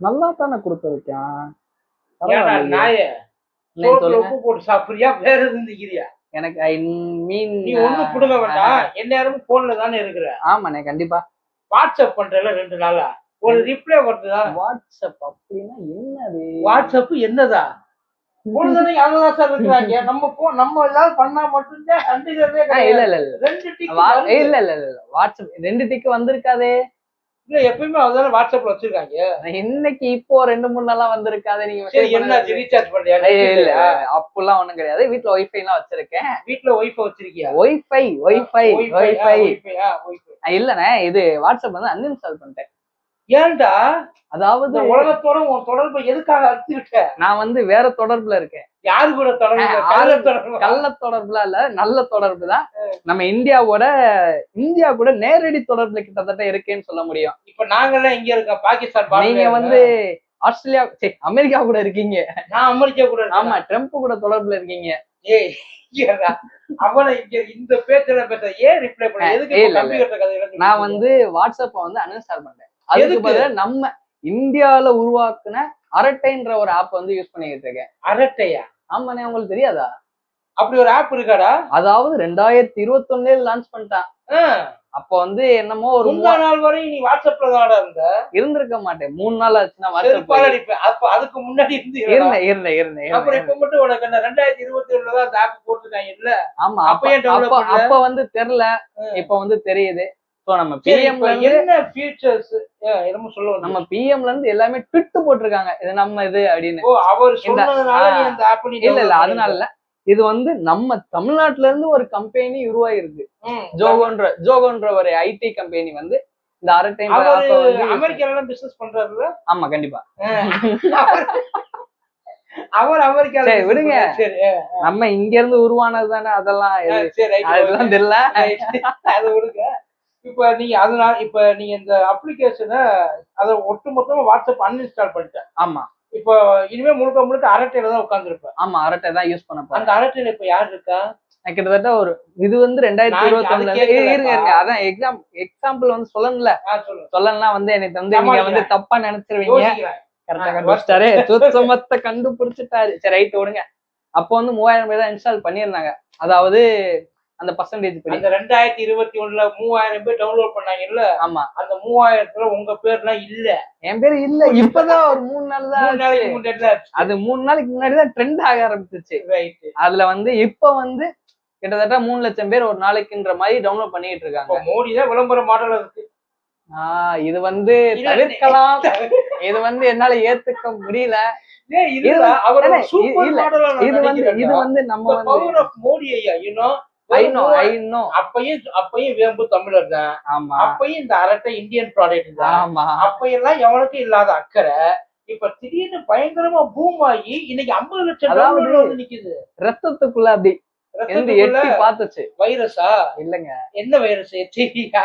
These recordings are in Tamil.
நல்லா தானே கொடுத்து வைக்கான் ஏன்டா பரவாயில்லையே. நாயே இல்லைன்னு சோத்துல சொல்லுங்க? உப்பு போட்டு சாப்பிடுறியா? வேற திங்கிறியா? எனக்கு ஐ மீன் நீ ஒண்ணும் புடுங்க வேண்டாம். எந்நேரமும் போன்ல தானே இருக்கிற? ஆமாண்ணே கண்டிப்பா. வாட்ஸ்அப் பண்றல ரெண்டு நாளா? ஒரு ரிப்ளை வருதுதா வாட்ஸ்அப் அப்படின்னா என்னது? வாட்ஸ்அப் என்னதா? பொழுதுனே அங்கதான் சார் இருக்கிறாங்க. நம்ம போ நம்ம ஏதாவது பண்ணா மட்டும்தான் கண்டுக்கிறதே இல்ல இல்ல இல்ல. ரெண்டு டிக். இல்ல இல்ல இல்ல இல்ல. வாட்ஸ்அப் ரெண்டு டிக்கு வந்திருக்காதே. இல்ல எப்பயுமே அதான வாட்ஸ்அப்ல வச்சிருக்காங்க. இன்னைக்கு இப்போ ரெண்டு மூணு நாளா வந்திருக்காதே நீங்க என்ன. ரீசார்ஜ் பண்றியா? ஐய, இல்ல? அப்பெல்லாம் ஒண்ணும் கிடையாது. வீட்ல ஒய்ஃபை எல்லாம் வச்சிருக்கேன். வீட்டுல ஒய்ஃபை வச்சிருக்கியா? ஒய்ஃபை ஒய்ஃபை ஒய்ஃபை இல்லண்ணே இது வாட்ஸ்அப் வந்து அன்இன்ஸ்டால் பண்ணிட்டேன். ஏன்டா? அதாவது உலகத்தோட உன் தொடர்பை எதுக்காக அறுத்துக்கிட்ட? நான் வந்து வேற தொடர்புல இருக்கேன். யாரு கூட தொடர்பு கள்ள ஆளு- தொடர்பு? கள்ள தொடர்புல இல்ல நல்ல தொடர்பு தான் நம்ம இந்தியாவோட இந்தியா கூட நேரடி தொடர்புல கிட்டத்தட்ட இருக்கேன்னு சொல்ல முடியும். இப்ப நாங்கெல்லாம் இங்க இருக்கோம் பாகிஸ்தான் நீங்க வந்து ஆஸ்திரேலியா சரி அமெரிக்கா கூட இருக்கீங்க. நான் அமெரிக்கா கூட. ஆமா ட்ரம்ப் கூட தொடர்புல இருக்கீங்க. ஏய். அவனை இங்க இந்த பேச்சுல பேச ஏன் ரிப்ளை பண்ண எதுக்கு நான் வந்து வாட்ஸ்அப்ப வந்து அன்இன்ஸ்டால் பண்ணிட்டேன் அதுக்கு நம்ம இந்தியால உருவாக்குன அரட்டைன்ற ஒரு ஆப் வந்து யூஸ் பண்ணிக்கிட்டு இருக்கேன். இருக்க? அரட்டையா? ஆமாண்ணே உங்களுக்கு தெரியாதா? அப்படி ஒரு ஆப் இருக்காடா? அதாவது ரெண்டாயிரத்தி இருபத்தி லான்ச் பண்ணிட்டான் அப்போ வந்து என்னமோ ஒரு முந்தா நாள் வரையும் நீ வாட்ஸ்அப்ல இருந்த? இருந்திருக்க மாட்டேன். மூணு நாள் வாட்ஸ்அப் செருப்பால அடிப்பேன் அப்ப அதுக்கு முன்னாடி இருந்து இருந்தேன் இருந்தேன் இருந்தேன் அப்புறம். இப்ப மட்டும் உனக்கு என்ன ரெண்டாயிரத்தி இருபத்தி ஒண்ணுல தான் அந்த ஆப் போட்டுருக்காங்க இல்ல ஆமா அப்ப? அப்ப வந்து தெரியல. இப்ப வந்து தெரியுது. சோ நம்ம பிஎம்ல என்ன ஃபீச்சர்ஸ் என்னமோ சொல்ல வந்தீங்க. நம்ம பிஎம்ல இருந்து எல்லாமே ட்விட் போட்டிருக்காங்க. இது நம்ம இது அப்படின்னு. ஓ அவர் இல்ல இல்ல அதனால இல்ல. இது வந்து நம்ம தமிழ்நாட்டுல இருந்து ஒரு கம்பெனி உருவாயிருக்கு. ஜோகோன்ற ஜோகோன்ற ஒரு ஐடி கம்பெனி வந்து இந்த அரட்டை அவரு அமெரிக்கால பிசினஸ் பண்றாருல்ல? ஆமா கண்டிப்பா. அவர் business விடுங்க. நம்ம இங்க இருந்து உருவானது தானே அதெல்லாம் அதெல்லாம். தெரியல. அது விடுங்க. இப்ப நீங்க அதனால இப்ப நீங்க இந்த அப்ளிகேஷனை அதை ஒட்டுமொத்தமா வாட்ஸ்அப் அன்இன்ஸ்டால் பண்ணிட்டேன் ஆமா. இப்போ இனிமே முழுக்க முழுக்க அரட்டையில தான் உட்காந்துருப்பேன் ஆமா அரட்டை தான் யூஸ் பண்ண அந்த அரட்டையில இப்ப யார் இருக்கா? கிட்டத்தட்ட ஒரு இது வந்து ரெண்டாயிரத்தி இருபத்தி. இருங்க இருங்க அதான் எக்ஸாம் எக்ஸாம்பிள் வந்து சொல்லணும்ல. சொல்லலாம் வந்து எனக்கு வந்து நீங்க வந்து தப்பா நினைச்சிருவீங்க. கரெக்டா கண்டுபிடிச்சிட்டாரு. சுத்தமத்த கண்டுபிடிச்சிட்டாரு. சரி ரைட் விடுங்க அப்போ வந்து மூவாயிரம் பேர் தான் இன்ஸ்டால் பண்ணியிருந்தாங்க. அதாவது அந்த பர்சன்டேஜ் படி. அந்த ரெண்டாயிரத்தி இருபத்தி ஒண்ணுல மூவாயிரம் பேர் டவுன்லோட் பண்ணாங்கல்ல? ஆமா. அந்த மூவாயிரத்துல உங்க பேர்லாம் இல்ல. என் பேர் இல்ல. இப்பதான் ஒரு மூணு நாள் தான் அது மூணு நாளைக்கு முன்னாடி தான் ட்ரெண்ட் ஆக ஆரம்பிச்சிச்சு அதுல வந்து இப்ப வந்து கிட்டத்தட்ட மூணு லட்சம் பேர் ஒரு நாளைக்குன்ற மாதிரி டவுன்லோட் பண்ணிட்டு இருக்காங்க. மோடி தான் விளம்பர மாடல் இருக்கு ஆஹ் இது வந்து இல்ல, தவிர்க்கலாம். இது வந்து என்னால ஏத்துக்க முடியல. இல்ல, இல்ல, இது வந்து இது நினைக்கிறேன்டா. வந்து நம்ம மோடி ஐயா அப்பயும் அப்பயும் வேம்பு தமிழர் தான். ஆமா. அப்பயும் இந்த அரட்டை இந்தியன் ப்ராடக்ட் தான். ஆமா. அப்பயெல்லாம் எவனுக்கும் இல்லாத அக்கறை இப்ப திடீர்னு பயங்கரமா பூம் ஆகி இன்னைக்கு ஐம்பது லட்சம் download வந்து நிக்குது. ரத்தத்துக்குள்ள அப்படி எந்த ரத்தத்துக்குள்ள எட்டி பார்த்துச்சு? வைரஸா? இல்லங்க. என்ன வைரஸ் எச்சியா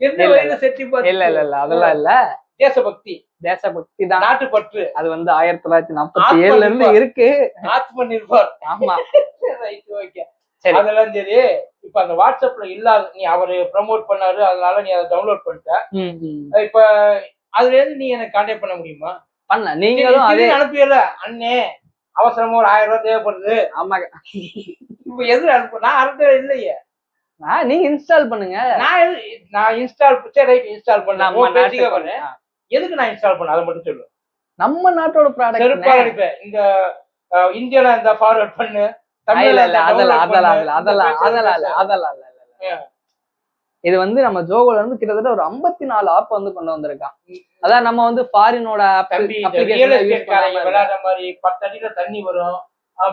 என்ன வைரஸ் எட்டி பார்த்து இல்ல இல்ல இல்ல. அதெல்லாம் இல்ல. தேசபக்தி. தேசபக்தி தான். நாட்டுப்பற்று. அது வந்து ஆயிரத்தி தொள்ளாயிரத்தி நாற்பத்தி ஏழுல இருந்து. இருக்கு. ஆத்ம நிர்பார். ஆமா. Right okay. அதெல்லாம் சரி. இப்ப அந்த வாட்ஸ்அப்ல இல்லாத நீ அவரு ப்ரமோட் பண்ணாரு அதனால நீ அதை டவுன்லோட் பண்ணிட்ட. இப்ப அதுல இருந்து நீ எனக்கு கான்டாக்ட் பண்ண முடியுமா? பண்ண நீங்களும் அதே அனுப்பியல அண்ணே அவசரமா ஒரு ஆயிரம் ரூபாய் தேவைப்படுது. ஆமா. இப்ப எது அனுப்பு நான் அனுப்ப இல்லையே. ஆ, நீங்க இன்ஸ்டால் பண்ணுங்க. நான் நான் இன்ஸ்டால் சரி ரைட் இன்ஸ்டால் பண்ண. நம்ம உன் பேச்சுக்கே நாட்டுக்கு வரேன். ஆ. எதுக்கு நான் இன்ஸ்டால் பண்ண? அதை மட்டும் சொல்லு. நம்ம நாட்டோட ப்ராடக்ட் இந்த இந்தியால இந்த ஃபார்வர்ட் பண்ணு. அதெல்லாம் அதெல்லாம். அதெல்லாம் அதெல்லாம் அதெல்லாம் அதெல்லாம்? இது வந்து நம்ம ஜோகோல இருந்து கிட்டத்தட்ட ஒரு 54 நாலு ஆப் வந்து கொண்டு வந்திருக்கான். அதான் நம்ம வந்து ஃபாரினோட விளையாடுற மாதிரி பத்து அடியில தண்ணி வரும்.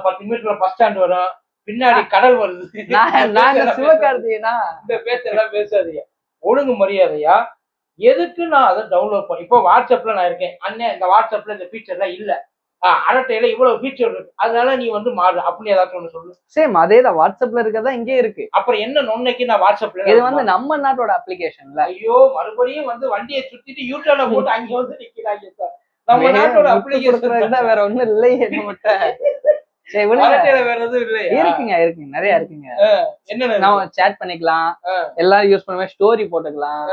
பத்து மீட்டர்ல பஸ் ஸ்டாண்ட் வரும். பின்னாடி கடல் வருது. நாங்க சிவகார்த்திகேயனா? இந்த பேச்செல்லாம் பேசாதீங்க. ஒழுங்கு மரியாதையா? எதுக்கு நான் அதை டவுன்லோட் பண்ண இப்போ வாட்ஸ்அப்ல நான் இருக்கேன். அண்ணே இந்த வாட்ஸ்அப்ல இந்த ஃபீச்சர்லாம் இல்ல. அரட்டையில இவ்வளவு ஃபீச்சர் இருக்கு. அதனால நீ வந்து மாறு அப்படின்னு ஏதாச்சும் ஒண்ணு சொல்லு. சேம் அதே தான் வாட்ஸ்அப்ல இருக்கதா இங்கே இருக்கு. அப்புறம் என்ன நொன்னைக்கு நான் வாட்ஸ்அப்ல இது வந்து நம்ம நாட்டோட அப்ளிகேஷன்ல ஐயோ மறுபடியும் வந்து வண்டியை சுத்திட்டு யூட்டர்ல போட்டு அங்க வந்து நிக்கிறாங்க நம்ம நாட்டோட அப்ளிகேஷன் வேற ஒண்ணும் இல்லையே? நம்மகிட்ட இருக்குங்க இருக்குங்க நிறைய இருக்குங்க. என்னென்ன நம்ம சேட் பண்ணிக்கலாம். எல்லாரும் யூஸ் பண்ணுவேன் ஸ்டோரி போட்டுக்கலாம்.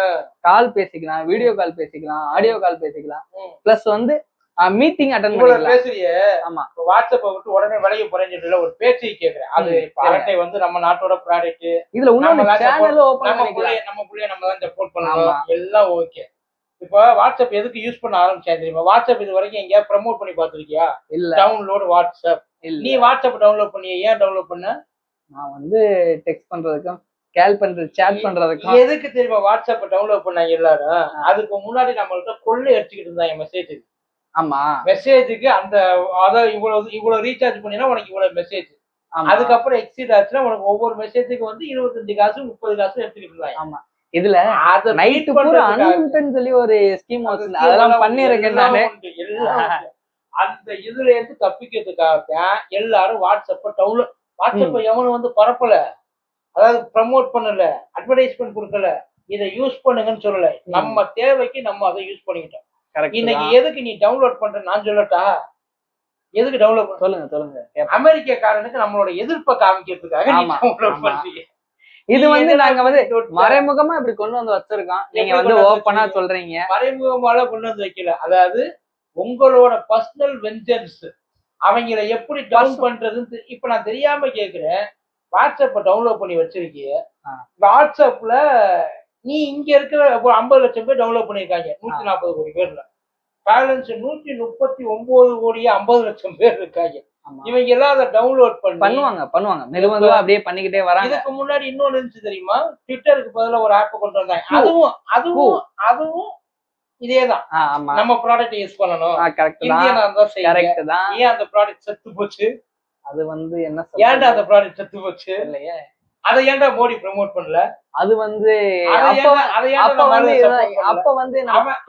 கால் பேசிக்கலாம் வீடியோ கால் பேசிக்கலாம் ஆடியோ கால் பேசிக்கலாம். பிளஸ் வந்து மீட்டிங் அட்டன் பண்ணிக்கலாம் பேசுறியே. ஆமா. இப்ப வாட்ஸ்அப்பை விட்டு உடனே விலைய போறேன்னு சொல்லி ஒரு பேச்சு கேக்குறேன். அது அரட்டை வந்து நம்ம நாட்டோட ப்ராடக்ட் இதுல இன்னொன்னு நம்ம சேனல் ஓபன் நம்ம பண்ணிக்கலாம். புள்ளைய நம்ம புள்ளைய நம்ம தான் சப்போர்ட் ஆமா. பண்ணணும் எல்லாம் ஓகே இப்போ வாட்ஸ்அப் எதுக்கு யூஸ் பண்ண ஆரம்பிச்சா தெரியுமா? வாட்ஸ்அப் இது வரைக்கும் எங்கேயா ப்ரமோட் பண்ணி பார்த்திருக்கியா? இல்ல. டவுன்லோட் வாட்ஸ்அப் நீ வாட்ஸ்அப் டவுன்லோட் பண்ணி ஏன் டவுன்லோட் பண்ண? நான் வந்து டெக்ஸ்ட் பண்றதுக்கும் கால் பண்றது சேட் பண்றதுக்கும். எதுக்கு தெரியுமா வாட்ஸ்அப் டவுன்லோட் பண்ணாங்க எல்லாரும்? அதுக்கு முன்னாடி நம்மள்ட்ட கொள்ளை அடிச்சுக்கிட்டு இருந்தாங்க மெசேஜ் ஆமா. மெசேஜுக்கு அந்த அதாவது இவ்வளவு இவ்வளவு ரீசார்ஜ் பண்ணினா உனக்கு இவ்வளவு மெசேஜ் ஆமா. அதுக்கப்புறம் எக்ஸீட் ஆச்சுன்னா உனக்கு ஒவ்வொரு மெசேஜுக்கு வந்து இருபத்தஞ்சு காசு முப்பது காசு எடுத்துக்கிட்டு இருந்தாங்க. இதுல அதை beat பூரா அன்லிமிட்னு சொல்லி ஒரு ஸ்கீம் அதெல்லாம் பண்ணிருக்கேன் நானு. அந்த இதுல இருந்து தப்பிக்கிறதுக்காக எல்லாரும் வாட்ஸ்அப்ப டவுன்லோட் வாட்ஸ்அப்ப எவனும் வந்து பரப்பல. அதாவது ப்ரமோட் பண்ணல அட்வர்டைஸ்மெண்ட் கொடுக்கல. இதை யூஸ் பண்ணுங்கன்னு சொல்லல. நம்ம தேவைக்கு நம்ம அதை யூஸ் பண்ணிக்கிட்டோம். இன்னைக்கு எதுக்கு நீ டவுன்லோட் பண்ற? நான் சொல்லட்டா? எதுக்கு டவுன்லோட் பண்ண சொல்லுங்க சொல்லுங்க. கேப்போம். அமெரிக்கக்காரனுக்கு நம்மளோட எதிர்ப்பை காமிக்கிறதுக்காக நீ டவுன்லோட். பண்றீங்க. இது வந்து நாங்க வந்து? மறைமுகமா இப்படி கொண்டு வந்து வச்சிருக்கோம். நீங்க வந்து ஓப்பனா வச்சிருக்கீங்க? சொல்றீங்க. மறைமுகமால கொண்டு வந்து வைக்கல. அதாவது உங்களோட பர்சனல் வெஞ்சன்ஸ் அவங்கள எப்படி டவுன் பண்றதுன்னு இப்ப நான் தெரியாம கேக்குறேன். வாட்ஸ்அப்ப டவுன்லோட் பண்ணி வச்சிருக்கிய. ஆ. வாட்ஸ்அப்ல நீ இங்க இருக்கிற ஐம்பது லட்சம் பேர் டவுன்லோட் பண்ணிருக்காங்க நூத்தி நாற்பது கோடி பேர்ல. பேலன்ஸ் நூத்தி முப்பத்தி ஒன்பது கோடியே ஐம்பது லட்சம் பேர் இருக்காங்க. இவங்க எல்லாம் அதை டவுன்லோட் பண்ணி பண்ணுவாங்க பண்ணுவாங்க. மெது மெதுவா அப்படியே பண்ணிக்கிட்டே வராங்க. இதுக்கு முன்னாடி இன்னொன்னு இருந்துச்சு தெரியுமா? ட்விட்டருக்கு பதிலா ஒரு ஆப் கொண்டு வந்தாங்க. அதுவும் அதுவும் அதுவும் இதேதான். நம்ம ப்ராடக்ட் யூஸ் பண்ணணும். கரெக்ட் தான். கரெக்ட் தான். ஏன் அந்த ப்ராடக்ட் செத்து போச்சு? அது வந்து என்ன ஏன்டா அந்த ப்ராடக்ட் செத்து போச்சு? இல்லையே. அதை ஏன்டா மோடி ப்ரோமோட் பண்ணல? அது வந்து அப்ப அப்ப வந்து? அப்ப வந்து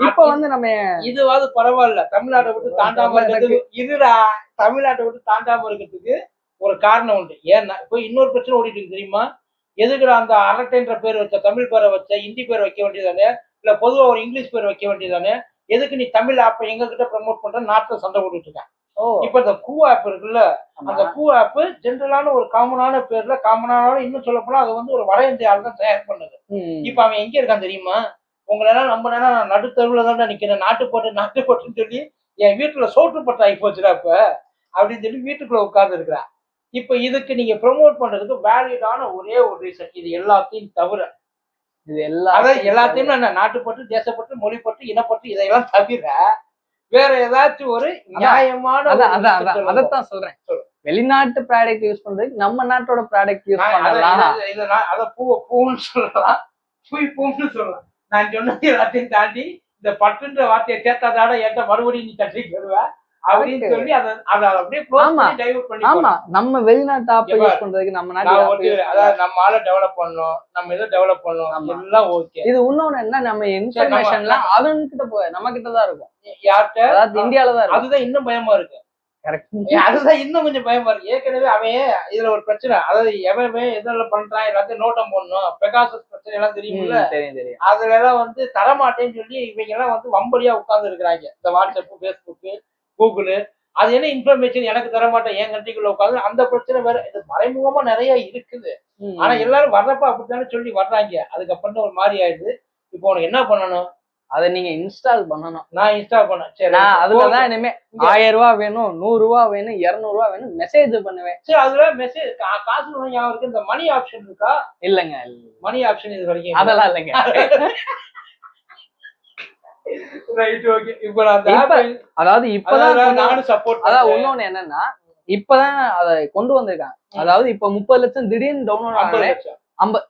இப்ப வந்து நம்ம இதுவாது பரவாயில்ல. தமிழ்நாட்டை விட்டு தாண்டாம இருக்கிறதுக்கு இதுடா தமிழ்நாட்டை விட்டு தாண்டாம இருக்கிறதுக்கு ஒரு காரணம் உண்டு. ஏன்னா இப்போ இன்னொரு பிரச்சனை ஓடிட்டு இருக்கு தெரியுமா? எதுக்குடா அந்த அரட்டைன்ற பேர் வச்ச தமிழ் பேரை வச்ச ஹிந்தி பேர் வைக்க வேண்டியதானே? இல்ல பொதுவா ஒரு இங்கிலீஷ் பேர் வைக்க வேண்டியதானே? எதுக்கு நீ தமிழ் ஆப்பை எங்க கிட்ட ப்ரமோட் பண்ற நாட்டுல சண்டை போட்டுட்டு இருக்கான் இப்ப இந்த கூ ஆப் இருக்குல்ல. அந்த பூ ஆப் ஜென்ரலான ஒரு காமனான பேர்ல காமனான இன்னும் சொல்ல போனா அது வந்து ஒரு வட இந்திய ஆள் தான் தயார் பண்ணது. இப்ப அவன் எங்க இருக்கான் தெரியுமா? உங்களெல்லாம் நம்பினா நான் நடுத்தருவுல தான் நிக்கிறேன். நாட்டு போட்டு நாட்டு போட்டுன்னு சொல்லி என் வீட்டுல சோற்று பட்டு ஆகி போச்சுடா இப்ப அப்படின்னு சொல்லி வீட்டுக்குள்ள உட்கார்ந்து இருக்கிறான் இப்ப இதுக்கு நீங்க ப்ரோமோட் பண்றதுக்கு வேலிடான ஒரே ஒரு ரீசன் இது எல்லாத்தையும் தவிர. இது எல்லாம் அதாவது எல்லாத்தையும் என்ன நாட்டுப்பட்டு தேசப்பட்டு மொழிப்பட்டு இனப்பட்டு இதையெல்லாம் தவிர வேற ஏதாச்சும் ஒரு நியாயமான அதான் சொல்றேன். வெளிநாட்டு ப்ராடக்ட் யூஸ் பண்றதுக்கு நம்ம நாட்டோட ப்ராடக்ட் யூஸ் பண்ணலாம். அத பூ பூன்னு சொல்லலாம். பூய் பூன்னு சொல்லலாம். நான் சொன்னது எல்லாத்தையும் தாண்டி இந்த பட்டுன்ற வார்த்தையை சேர்த்தாதாட ஏட்ட மறுபடியும் நீ தட்டி வருவ? நம்ம வெளிநாட்டு ஆப்பை யூஸ் பண்றதுக்கு நம்ம நாட்டு. அதாவது நம்ம ஆள டெவலப் பண்ணணும். நம்ம இதை டெவலப் பண்ணணும்? ஆமா. எல்லாம் ஓகே இது இன்னொன்னு என்ன? நம்ம இன்ஃபர்மேஷன்லாம் அவன் கிட்ட போய் நம்ம கிட்ட தான் இருக்கும். யார்கிட்ட? அதாவது இந்தியால தான் அதுதான் இன்னும் பயமா இருக்கு. அதுதான் இன்னும் கொஞ்சம் பயமா இருக்கு. ஏற்கனவே அவன் இதுல ஒரு பிரச்சனை. அதாவது எவன் இதெல்லாம் பண்றான் எல்லாத்தையும் நோட்டம் போடணும். பெகாசஸ் பிரச்சனை எல்லாம் தெரியுமில்ல தெரியும் தெரியும். அதுல எல்லாம் வந்து தரமாட்டேன்னு சொல்லி இவங்க எல்லாம் வந்து வம்படியா உட்கார்ந்து இருக்கிறாங்க. இந்த வாட்ஸ்அப் ஃபேஸ்புக் கூகுள் அது என்ன இன்ஃபர்மேஷன் எனக்கு தரமாட்டேன் என் கண்ட்ரிக்குள்ள உட்காந்து அந்த பிரச்சனை வேற இது மறைமுகமா நிறைய இருக்குது. ஆனா எல்லாரும் வர்றப்ப அப்படித்தானே சொல்லி வர்றாங்க. அதுக்கப்புறம் ஒரு மாதிரி ஆயிடுது. இப்போ உனக்கு என்ன பண்ணணும்? அதை நீங்க இன்ஸ்டால் பண்ணணும். நான் இன்ஸ்டால் பண்ணேன் சரி நான் அதுலதான் இனிமே ஆயிரம் ரூபாய் வேணும் நூறு ரூபாய் வேணும் இருநூறு ரூபாய் வேணும் மெசேஜ் பண்ணுவேன். சரி அதுல மெசேஜ் காசு ஞாபகம் இருக்கு? இந்த மணி ஆப்ஷன் இருக்கா? இல்லங்க மணி ஆப்ஷன் இது வரைக்கும். அதெல்லாம் இல்லைங்க. ரைட் ஓகே இப்போ நான் அந்த இப்ப- app- அதாவது இப்பதான் அதாவது கொண்டு- நானும் சப்போர்ட் அதாவது இன்னொன்னு என்னன்னா இப்பதான் அதை கொண்டு வந்திருக்காங்க. அதாவது இப்ப முப்பது லட்சம் திடீர்னு டவுன்லோட் ஐம்பது ஆனே லட்சம்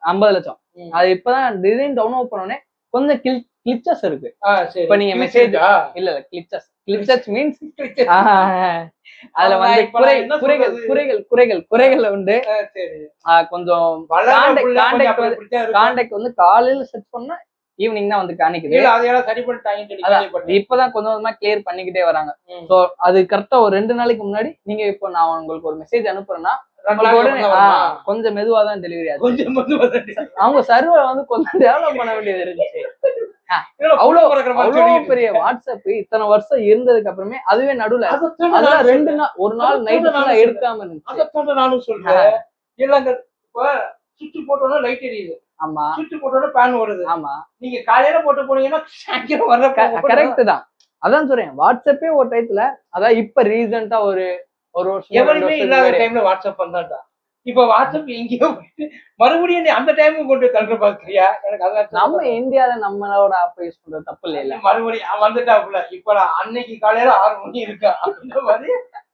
ஐம்பது லட்சம். அது இப்பதான் திடீர்னு டவுன்லோட் பண்ணோடனே கொஞ்சம் கிளிச்சஸ் இருக்கு. இப்ப நீங்க இருக்கா? இல்ல இல்ல கிளிச்சஸ் கிளிச்சஸ் மீன்ஸ் அதுல வந்து குறைகள்? குறைகள் குறைகள் குறைகள் உண்டு கொஞ்சம் அப்படி வந்து-. கான்டாக்ட் வந்து காலையில செட் பண்ணா ஈவினிங் தான் வந்து காணிக்குது அதையெல்லாம் சரி. இப்பதான் கொஞ்சம் கொஞ்சமா கிளியர் பண்ணிக்கிட்டே வராங்க. சோ அது கரெக்டா ஒரு ரெண்டு நாளைக்கு முன்னாடி நீங்க இப்போ நான் உங்களுக்கு ஒரு மெசேஜ் அனுப்புறேன்னா? கொஞ்சம் மெதுவா தான் டெலிவரி ஆச்சு கொஞ்சம் அவங்க சர்வர் வந்து கொஞ்சம் டெவலப் பண்ண வேண்டியது இருந்துச்சு அவ்வளவு பெரிய? வாட்ஸ்அப் இத்தனை வருஷம் இருந்ததுக்கு அப்புறமே அதுவே நடுவுல நானும் ரெண்டு. நாள் ஒரு நாள் அதைத்தானே நைட்டு நானும் ஃபுல்லா சொல்றேன். எடுக்காம இருந்துச்சு சுவிட்ச் போட்டோன்னா லைட் எரியுது. ஆமா. சுவிட்ச் போட்டோன்னா ஃபேன் வருது ஆமா. நீங்க காலையில போட்டு போனீங்கன்னா சாயங்காலம் கரெக்ட் தான். அதான் சொல்றேன் வாட்ஸ்அப்பே ஒரு டயத்துல அதான் இப்ப ரீசெண்டா ஒரு ஒரு வருஷம் எவருமே இல்லாத டைம்ல வாட்ஸ்அப் பண்ணாண்டா இப்ப வாட்ஸ்அப் எங்கேயோ மறுபடியும் நீ அந்த டைமுக்கு கொண்டு தள்ளுற பாக்குறியா? எனக்கு அதான் நம்ம இந்தியால நம்மளோட ஆப் யூஸ் பண்றது தப்பு இல்ல மறுபடியும் வந்துட்டாப்புல. இப்ப அன்னைக்கு காலையில ஆறு மணி இருக்கா? அப்படின்ற மாதிரி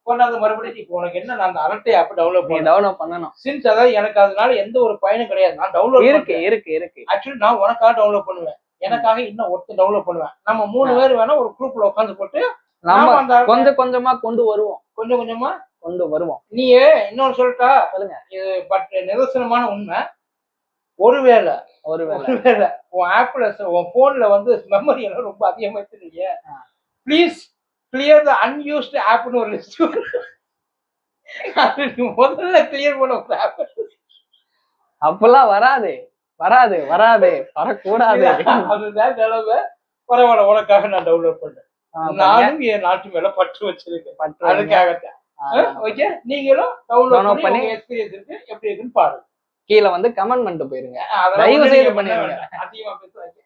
கொண்டாந்து மறுபடியும் இப்போ உனக்கு என்ன நான் அந்த அரட்டை ஆப் டவுன்லோட் நீ பண்ணேன் டவுன்லோட் பண்ணணும். சின்ஸ் அதாவது எனக்கு அதனால எந்த ஒரு பயனும் கிடையாது. நான் டவுன்லோட் இருக்கு இருக்கு இருக்கு. ஆக்சுவலி நான் உனக்காக டவுன்லோட் பண்ணுவேன். எனக்காக இன்னும் ஒருத்தர் டவுன்லோட் பண்ணுவேன். நம்ம மூணு பேர் வேணா ஒரு குரூப்ல உட்காந்து போட்டு நம்ம கொஞ்சம் கொஞ்சமா கொண்டு வருவோம். கொஞ்சம் கொஞ்சமா கொண்டு வருவோம். நீ இன்னொன்னு சொல்லிட்டா? சொல்லுங்க. இது பட் நிதர்சனமான உண்மை. ஒருவேளை ஒருவேளை. உன் ஆப்ல உன் போன்ல வந்து மெமரி எல்லாம் ரொம்ப அதிகமா வச்சிருக்கீங்க. ப்ளீஸ் கிளியர் த அன்யூஸ்ட் ஆப்னு ஒரு லிஸ்ட் முதல்ல கிளியர் பண்ண ஒரு ஆப் அப்பெல்லாம் வராது வராது வராது வரக்கூடாது. அதுதான் நிலைமை. பரவாயில்ல உனக்காக நான் டவுன்லோட் பண்ணேன். நானும் என் நாட்டு மேல பற்று வச்சிருக்கேன். அதுக்காகத்தான். ஓகே நீங்களும் டவுன்லோட் பண்ணி எக்ஸ்பீரியன்ஸ் இருக்கு. எப்படி இருக்குன்னு பாருங்க. கீழே வந்து கமெண்ட் பண்ணிட்டு போயிருங்க. தயவு செய்து பண்ணிடுங்க. அதிகமா பேசுறாங்க